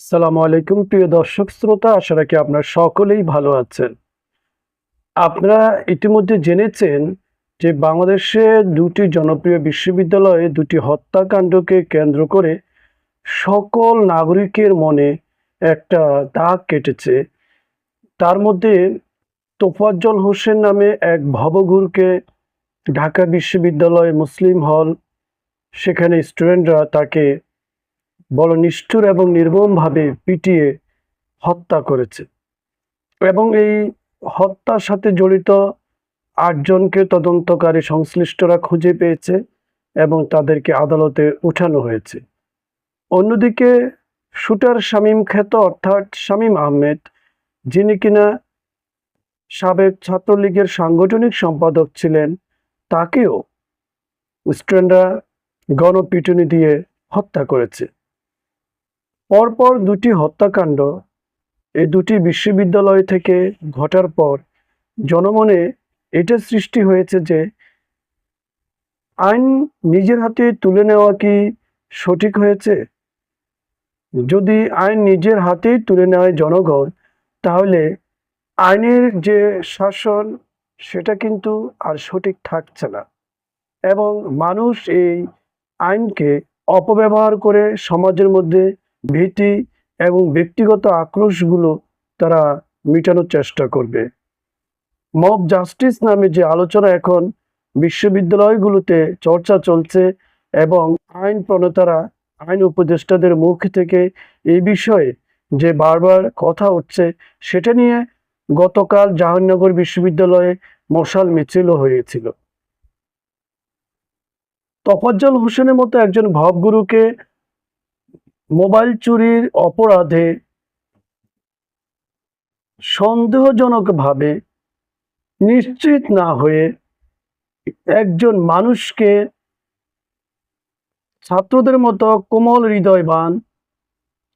আসসালামু আলাইকুম, প্রিয় দর্শক শ্রোতা, আশা রাখি আপনারা সকলেই ভালো আছেন। আপনারা ইতিমধ্যে জেনেছেন যে বাংলাদেশে দুটি জনপ্রিয় বিশ্ববিদ্যালয়ে দুটি হত্যাকাণ্ডকে কেন্দ্র করে সকল নাগরিকের মনে একটা দাগ কেটেছে। তার মধ্যে তোফাজ্জল হোসেন নামে এক ভবঘুরকে ঢাকা বিশ্ববিদ্যালয় মুসলিম হল, সেখানে স্টুডেন্টরা তাকে বড় নিষ্ঠুর এবং নির্মমভাবে পিটিয়ে হত্যা করেছে। এবং এই হত্যার সাথে জড়িত আটজনকে তদন্তকারী সংশ্লিষ্টরা খুঁজে পেয়েছে এবং তাদেরকে আদালতে উঠানো হয়েছে। অন্যদিকে শুটার শামীম খ্যাত অর্থাৎ শামীম আহমেদ, যিনি কিনা সাবেক ছাত্রলীগের সাংগঠনিক সম্পাদক ছিলেন, তাকেও স্টুডেন্টরা গণপিটুনি দিয়ে হত্যা করেছে। পরপর দুটি হত্যাকাণ্ড এই দুটি বিশ্ববিদ্যালয় থেকে ঘটার পর জনমনে এটা সৃষ্টি হয়েছে যে আইন নিজের হাতে তুলে নেওয়া কি সঠিক হয়েছে? যদি আইন নিজের হাতেই তুলে নেয় জনগণ, তাহলে আইনের যে শাসন, সেটা কিন্তু আর সঠিক থাকছে না। এবং মানুষ এই আইনকে অপব্যবহার করে সমাজের মধ্যে ভীতি এবং ব্যক্তিগত আক্রোশগুলো তারা মেটানোর চেষ্টা করবে। মব জাস্টিস নামে যে আলোচনা এখন বিশ্ববিদ্যালয়গুলোতে চর্চা চলছে এবং আইন প্রণেতারা, আইন উপদেষ্টাদের মুখ থেকে এই বিষয়ে যে বারবার কথা উঠছে, সেটা নিয়ে গতকাল জাহাঙ্গীরনগর বিশ্ববিদ্যালয়ে মশাল মিছিলও হয়েছিল। তফাজ্জল হোসেনের মতো একজন ভবগুরুকে মোবাইল চুরির অপরাধে সন্দেহজনকভাবে নিশ্চিত না হয়ে একজন মানুষকে ছাত্রদের মতো কোমল হৃদয়বান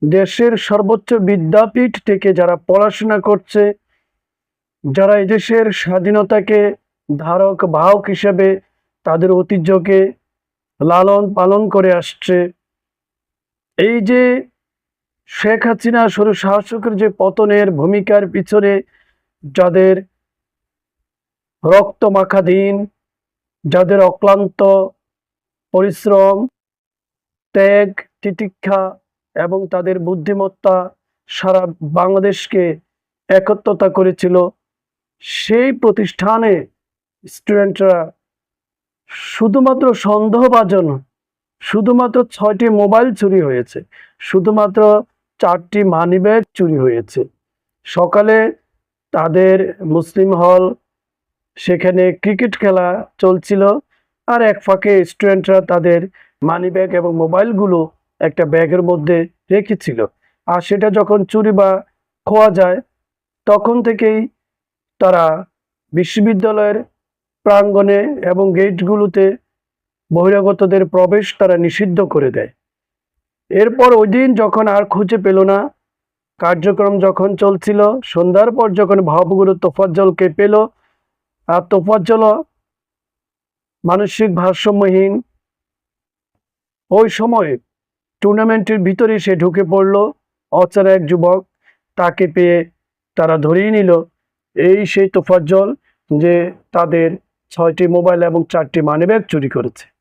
দেশের সর্বোচ্চ বিদ্যাপীঠ থেকে যারা পড়াশোনা করছে, যারা এদেশের স্বাধীনতাকে ধারক, বাহক হিসেবে তাদের ঐতিহ্যকে লালন পালন করে আসছে এই যে শেখ হাসিনা সরু শাসকের যে পতনের ভূমিকার পিছনে যাদের রক্ত মাখা দিন, যাদের অক্লান্ত পরিশ্রম, ত্যাগ, তিতিক্ষা এবং তাদের বুদ্ধিমত্তা সারা বাংলাদেশকে একত্রতা করেছিল, সেই প্রতিষ্ঠানে স্টুডেন্টরা শুধুমাত্র সন্দেহভাজন শুধুমাত্র ছয়টি মোবাইল চুরি হয়েছে, শুধুমাত্র চারটি মানিব্যাগ চুরি হয়েছে। সকালে তাদের মুসলিম হল, সেখানে ক্রিকেট খেলা চলছিল আর এক ফাঁকে স্টুডেন্টরা তাদের মানিব্যাগ এবং মোবাইলগুলো একটা ব্যাগের মধ্যে রেখেছিল। আর সেটা যখন চুরি বা খোয়া যায়, তখন থেকেই তারা বিশ্ববিদ্যালয়ের প্রাঙ্গণে এবং গেটগুলোতে বহিরাগতদের প্রবেশ তারা নিষিদ্ধ করে দেয়। এরপর ওই দিন যখন আর খুঁজে পেল না, কার্যক্রম যখন চলছিল, সন্ধ্যার পর যখন ভাবগুলো তোফাজ্জলকে পেল, আর তোফাজ্জল মানসিক ভারসাম্যহীন, ওই সময় টুর্নামেন্টের ভিতরে সে ঢুকে পড়ল। অচারা এক যুবক তাকে পেয়ে তারা ধরিয়ে নিল। এই সেই তোফাজ্জল যে তাদের ছয়টি মোবাইল এবং চারটি মানিব্যাগ চুরি করেছে।